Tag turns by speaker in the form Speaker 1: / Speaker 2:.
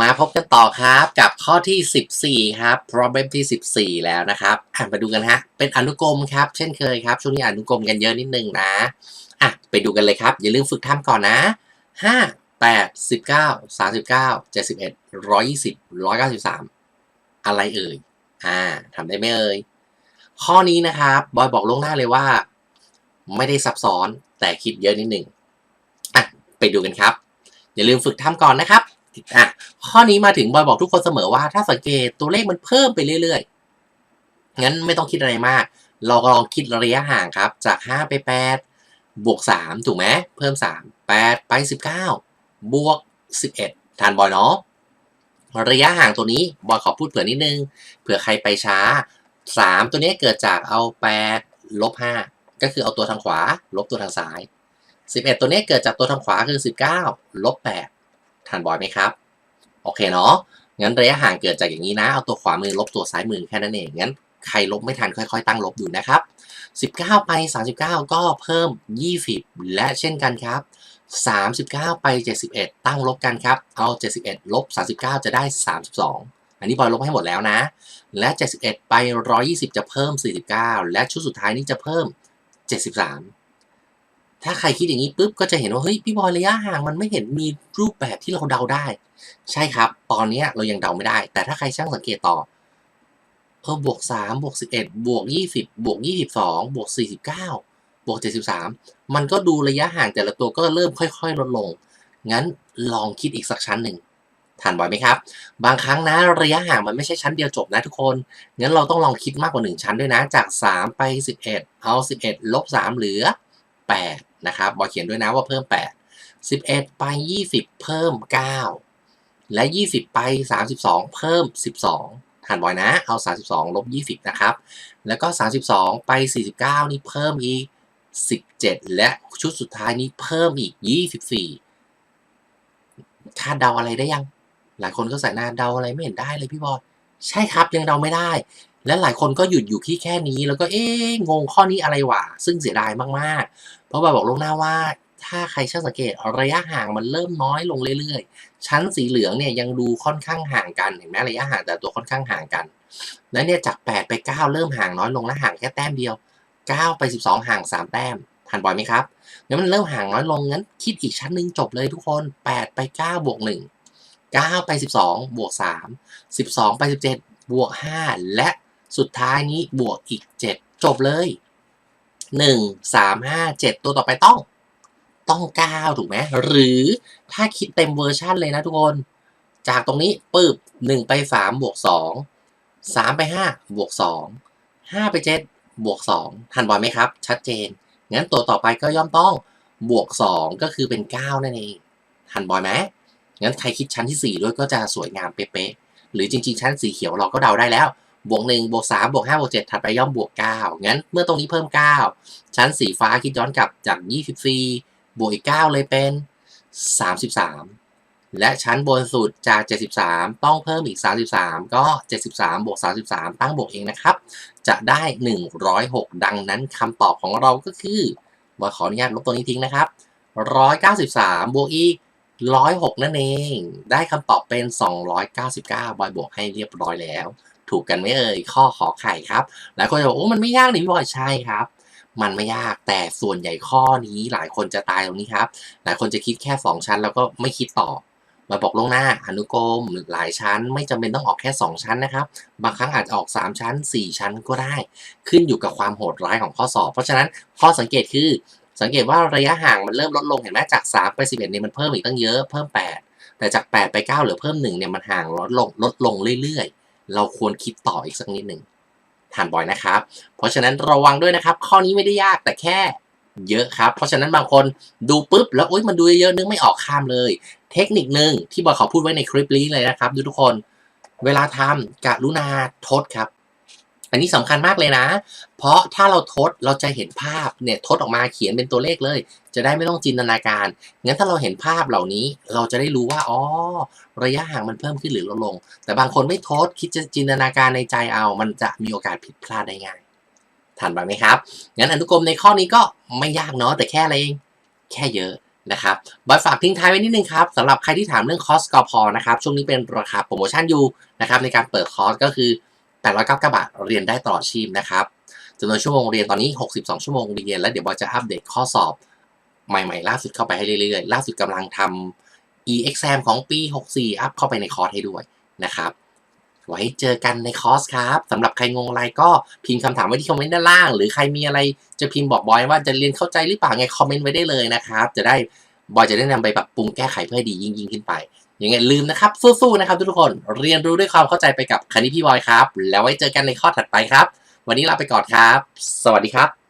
Speaker 1: มาพบกันต่อครับกับข้อที่ 14 ครับ problem ที่ 14 แล้วนะครับอะมาดูกันฮะ เป็นอนุกรมครับ เช่นเคยครับ ช่วงนี้อนุกรมกันเยอะนิดนึงนะอะไปดูกันเลยครับ อย่าลืมฝึกทำก่อนนะ 5 8 19 39 71 120 193 อะไรเอ่ยอ่าทำได้ไหมเอ่ย ข้อนี้นะครับ บอยบอกล่วงหน้าเลยว่า ไม่ได้ซับซ้อนแต่คิดเยอะนิดนึงอะไปดูกันครับ อย่าลืมฝึกทำก่อนนะครับ อะข้อนี้มาถึงบอยบอกทุกคนเสมอว่าถ้าสังเกตตัวเลขมันเพิ่มไปเรื่อยๆ งั้นไม่ต้องคิดอะไรมาก เราลองคิดระยะห่างครับ จาก 5 ไป 8 บวก 3 ถูกไหมเพิ่ม 3 8 ไป 19 บวก 11 ทานบอยเนาะระยะห่างตัวนี้บอยขอพูดเผื่อนิดนึง เผื่อใครไปช้า 3 ตัวนี้เกิดจากเอา 8 ลบ 5 ก็คือเอาตัวทางขวา ลบตัวทางซ้าย 11 ตัวนี้เกิดจากตัวทางขวาคือ 19 ลบ 8 ทันบอยไหมครับ โอเคเนาะงั้นระยะห่างเกิดจากอย่างนี้นะ เอาตัวขวามือลบตัวซ้ายมือแค่นั้นเองงั้นใครลบไม่ทันค่อยๆ ตั้งลบดูนะครับ 19 ไป 39 ก็เพิ่ม 20 และเช่นกันครับ 39 ไป 71 ตั้งลบกันครับ เอา 71 ลบ 39 จะได้ 32 อันนี้บอยลบให้หมดแล้วนะ และ 71 ไป 120 จะเพิ่ม 49 และชุดสุดท้ายนี้จะเพิ่ม 73 ถ้าใครคิดอย่างนี้ปุ๊บก็จะเห็นว่าเฮ้ยพี่บอยระยะห่างมันไม่เห็นมีรูปแบบที่เราเดาได้ ใช่ครับ ตอนนี้เรายังเดาไม่ได้ แต่ถ้าใครช่างสังเกตต่อเออบวกสามบวกสิบเอ็ดบวกยี่สิบบวกยี่สิบสองบวกสี่สิบเก้าบวกเจ็ดสิบสามมันก็ดูระยะห่างแต่ละตัวก็เริ่มค่อย ๆ ลดลง งั้นลองคิดอีกสักชั้นหนึ่งทันบ่อยไหมครับ บางครั้งนะระยะห่างมันไม่ใช่ชั้นเดียวจบนะทุกคน งั้นเราต้องลองคิดมากกว่าหนึ่งชั้นด้วยนะ จากสามไปสิบเอ็ดเอาสิบเอ็ดลบสามเหลือแปด นะครับบอยเขียนด้วยนะว่าเพิ่มแปดสิบเอ็ดไปยี่สิบเพิ่มเก้าและ 20 ไป 32 เพิ่ม 12ทันบอยนะ เอา 32 ลบ 20 นะครับ แล้วก็ 32 ไป 49 นี่เพิ่มอีก 17 และชุดสุดท้ายนี้เพิ่มอีก 24คาดเดาอะไรได้ยัง หลายคนก็ใส่หน้าเดาอะไรไม่เห็นได้เลยพี่บอยใช่ครับยังเดาไม่ได้ และหลายคนก็หยุดอยู่ที่แค่นี้ แล้วก็เอ๊ะงงข้อนี้อะไรวะซึ่งเสียดายมากๆ เพราะบอยบอกล่วงหน้าว่าถ้าใครช่างสังเกตระยะห่างมันเริ่มน้อยลงเรื่อยๆ ชั้นสีเหลืองเนี่ยยังดูค่อนข้างห่างกันเห็นไหมระยะห่างแต่ตัวค่อนข้างห่างกัน แล้วเนี่ยจาก 8 ไป 9 เริ่มห่างน้อยลงและห่างแค่แต้มเดียว 9 ไป 12 ห่าง 3 แต้มทันบ่อยไหมครับงั้นมันเริ่มห่างน้อยลงงั้นคิดอีกชั้นหนึ่งจบเลยทุกคน 8 ไป 9 บวก 1 9 ไป 12 บวก 3 12 ไป 17 บวก 5 และ สุดท้ายนี้บวกอีก 7 จบเลย 1 3 5 7 ตัวต่อไปต้อง ต้อง 9 ถูกไหมหรือถ้าคิดเต็มเวอร์ชันเลยนะทุกคน จากตรงนี้ปึ๊บ1 ไป 3 บวก 2 3 ไป 5 บวก 2 5 ไป 7 บวก 2 ทันบอยไหมครับ ชัดเจน งั้นตัวต่อไปก็ย่อมต้องบวก 2 ก็คือเป็น 9 นั่นเองทันบอยไหมงั้นใครคิดชั้นที่ 4 ด้วยก็จะสวยงามเป๊ะๆหรือจริงๆ ชั้นสีเขียวเราก็เดาได้แล้ว บวก1บวก3บวก5บวก7ถัดไปย่อมบวก9งั้นเมื่อตรงนี้เพิ่ม 9 ชั้นสีฟ้าคิดย้อนกลับจาก 24 บวกอีก 9 เลยเป็น 33 และชั้นบนสุดจาก 73 ต้องเพิ่มอีก 33 ก็ 73 บวก 33 ตั้งบวกเองนะครับ จะได้ 106 ดังนั้นคำตอบของเราก็คือบอยขออนุญาตลบตัวนี้ทิ้งนะครับ 193 บวกอีก106 นั่นเอง ได้คำตอบเป็น 299 บอยบวกให้เรียบร้อยแล้ว ถูกกันไหมเอ่ยข้อขอไข่ครับ หลายคนจะบอกโอ้มันไม่ยากนี่พี่บอยใช่ครับ มันไม่ยากแต่ส่วนใหญ่ข้อนี้หลายคนจะตายตรงนี้ครับ หลายคนจะคิดแค่ 2 ชั้นแล้วก็ไม่คิดต่อมาบอกล่วงหน้าอนุกรมหลายชั้น ไม่จำเป็นต้องออกแค่ 2 ชั้นนะครับ บางครั้งอาจจะออก 3 ชั้น 4 ชั้นก็ได้ ขึ้นอยู่กับความโหดร้ายของข้อสอบ เพราะฉะนั้นข้อสังเกตคือสังเกตว่าระยะห่างมันเริ่มลดลงเห็นไหมจาก 3 ไป 11เนี่ยมันเพิ่มอีกตั้งเยอะเพิ่ม 8 แต่จาก 8 ไป 9หลือเพิ่ม1เนี่ยมันห่างลดลงลดลงเรื่อยๆ เราควรคิดต่ออีกสักนิดหนึ่งทานบ่อยนะครับ เพราะฉะนั้นระวังด้วยนะครับ ข้อนี้ไม่ได้ยากแต่แค่เยอะครับ เพราะฉะนั้นบางคนดูปุ๊บแล้วอุ้ยมันดูเยอะนึกไม่ออกข้ามเลย เทคนิคหนึ่งที่บอยขอพูดไว้ในคลิปนี้เลยนะครับดูทุกคน เวลาทำกรุณาทดครับ อันนี้สำคัญมากเลยนะ เพราะถ้าเราทดเราจะเห็นภาพเนี่ยทดออกมาเขียนเป็นตัวเลขเลย จะได้ไม่ต้องจินตนาการ งั้นถ้าเราเห็นภาพเหล่านี้ เราจะได้รู้ว่าอ๋อระยะห่างมันเพิ่มขึ้นหรือลดลง แต่บางคนไม่ทดคิดจะจินตนาการในใจเอา มันจะมีโอกาสผิดพลาดได้ง่ายทันไปไหมครับ งั้นอนุกรมในข้อนี้ก็ไม่ยากเนาะแต่แค่อะไรเองแค่เยอะนะครับบอยฝากทิ้งท้ายไว้นิดนึงครับสำหรับใครที่ถามเรื่องคอสกอพอนะครับช่วงนี้เป็นราคาโปรโมชั่นอยู่นะครับในการเปิดคอร์สก็คือ 899 บาท เรียนได้ตลอดชีพนะครับจำนวนชั่วโมงเรียนตอนนี้ 62 ชั่วโมงเรียน แล้วเดี๋ยวบอจะอัปเดตข้อสอบใหม่ๆ ล่าสุดเข้าไปให้เรื่อยๆ ล่าสุดกำลังทำ e-exam ของปี 64 อัพเข้าไปในคอร์สให้ด้วยนะครับ ไว้เจอกันในคอร์สครับสำหรับใครงงอะไรก็พิมพ์คำถามไว้ที่คอมเมนต์ด้านล่าง หรือใครมีอะไรจะพิมพ์บอกบอยว่าจะเรียนเข้าใจหรือเปล่าไงคอมเมนต์ไว้ได้เลยนะครับ จะได้บอยจะได้นำไปปรับปรุงแก้ไขเพื่อให้ดียิ่งยิ่งขึ้นไป ยังไงลืมนะครับ สู้ๆนะครับทุกคน เรียนรู้ด้วยความเข้าใจไปกับคณิตพี่บอยครับ แล้วไว้เจอกันในข้อถัดไปครับ วันนี้ลาไปก่อนครับ สวัสดีครับ